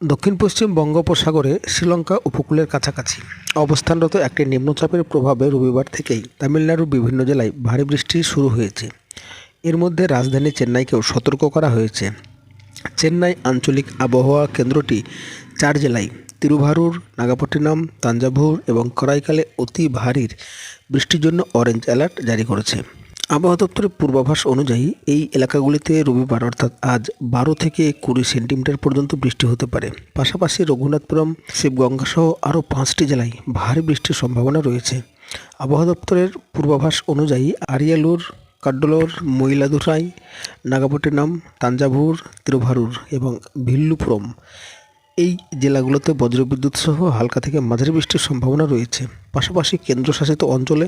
দক্ষিণ পশ্চিম বঙ্গোপসাগরে শ্রীলঙ্কা উপকূলের কাছাকাছি অবস্থানরত একটি নিম্নচাপের প্রভাবে রবিবার থেকেই তামিলনাড়ুর বিভিন্ন জেলায় ভারী বৃষ্টি শুরু হয়েছে। এর মধ্যে রাজধানী চেন্নাইকেও সতর্ক করা হয়েছে। চেন্নাই আঞ্চলিক আবহাওয়া কেন্দ্রটি চার জেলায়, তিরুভারুর, নাগাপট্টিনম, তাঞ্জাভুর এবং করাইকালে অতি ভারীর বৃষ্টির জন্য অরেঞ্জ অ্যালার্ট জারি করেছে। আবহাওয়া দপ্তরের পূর্বাভাস অনুযায়ী এই এলাকাগুলিতে রবিবার অর্থাৎ আজ বারো থেকে কুড়ি সেন্টিমিটার পর্যন্ত বৃষ্টি হতে পারে। পাশাপাশি রঘুনাথপুরম শিবগঙ্গা সহ আরও পাঁচটি জেলায় ভারী বৃষ্টির সম্ভাবনা রয়েছে। আবহাওয়া দপ্তরের পূর্বাভাস অনুযায়ী আরিয়ালুর কাড্ডলোর ময়লাদুরাই নাগাপট্টিনম, তাঞ্জাভুর, তিরুভারুর এবং ভিল্লুপুরম এই জেলাগুলোতে বজ্রবিদ্যুৎ সহ হালকা থেকে মাঝারি বৃষ্টির সম্ভাবনা রয়েছে। পাশাপাশি কেন্দ্রশাসিত অঞ্চলে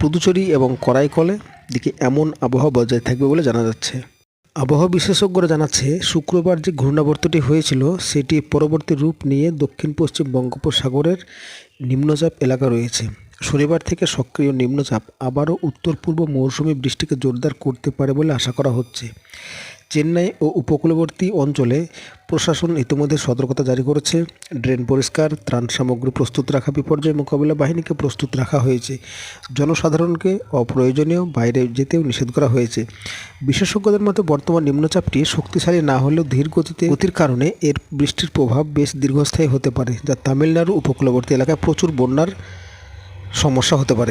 পুদুচেরি এবং করাইকলে দিকে এমন আবহাওয়া বজায় থাকবে বলে জানা যাচ্ছে। আবহাওয়া বিশেষজ্ঞরা জানাচ্ছে, শুক্রবার যে ঘূর্ণাবর্তটি হয়েছিল, সেটি পরবর্তী রূপ নিয়ে দক্ষিণ পশ্চিম বঙ্গোপসাগরের নিম্নচাপ এলাকা রয়েছে। শনিবার থেকে সক্রিয় নিম্নচাপ আবারও উত্তর পূর্ব মৌসুমি বৃষ্টিকে জোরদার করতে পারে বলে আশা করা হচ্ছে। চেন্নাই ও উপকূলবর্তী অঞ্চলে প্রশাসন ইতিমধ্যে সতর্কতা জারি করেছে। ড্রেন পরিষ্কার, ত্রাণ সামগ্রী প্রস্তুত রাখা, বিপর্যয় মোকাবিলা বাহিনীকে প্রস্তুত রাখা হয়েছে। জনসাধারণকে অপ্রয়োজনীয় বাইরে যেতেও নিষেধ করা হয়েছে। বিশেষজ্ঞদের মতে, বর্তমান নিম্নচাপটি শক্তিশালী না হলেও ধীর গতিতে গতির কারণে এর বৃষ্টির প্রভাব বেশ দীর্ঘস্থায়ী হতে পারে, যা তামিলনাড়ু উপকূলবর্তী এলাকায় প্রচুর বন্যার সমস্যা হতে পারে।